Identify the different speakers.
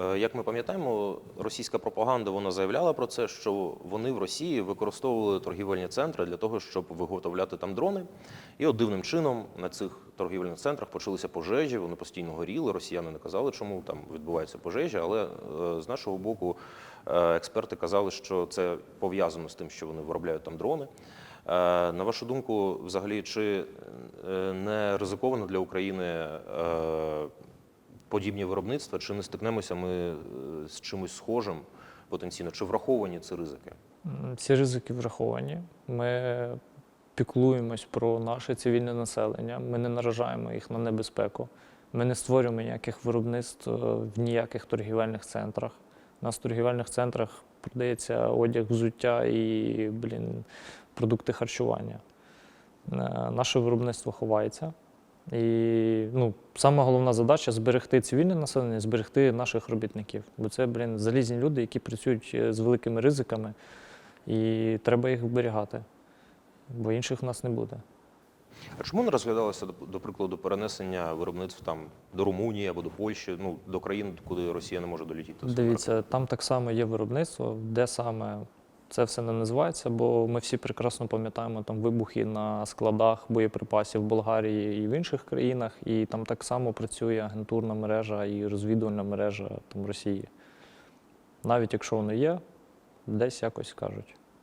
Speaker 1: Е, Як ми пам'ятаємо, російська пропаганда вона заявляла про це, що вони в Росії використовували торгівельні центри для того, щоб виготовляти там дрони. І от дивним чином на цих торгівельних центрах почалися пожежі, вони постійно горіли. Росіяни не казали, чому там відбуваються пожежі. Але е, з нашого боку е, експерти казали, що це пов'язано з тим, що вони виробляють там дрони. На вашу думку, взагалі, чи не ризиковано для України подібні виробництва, чи не стикнемося ми е, з чимось схожим потенційно, чи враховані ці ризики?
Speaker 2: Ці ризики враховані. Ми піклуємось про наше цивільне населення. Ми не наражаємо їх на небезпеку. Ми не створюємо ніяких виробництв е, в ніяких торгівельних центрах. У нас в торгівельних центрах продається одяг, взуття і блін, продукти харчування. Е, Наше виробництво ховається. І ну, сама головна задача зберегти цивільне населення, зберегти наших робітників. Бо це, блін, залізні люди, які працюють е, з великими ризиками, і треба їх вберігати, бо інших в нас не буде.
Speaker 1: А чому не розглядалося, до, прикладу, перенесення виробництв там до Румунії або до Польщі, ну до країн, куди Росія не може долетіти?
Speaker 2: Дивіться, там так само є виробництво, де саме це все не називається, бо ми всі прекрасно пам'ятаємо там вибухи на складах боєприпасів в Болгарії і в інших країнах, і там так само працює агентурна мережа і розвідувальна мережа там Росії. Навіть якщо вони є, десь якось кажуть.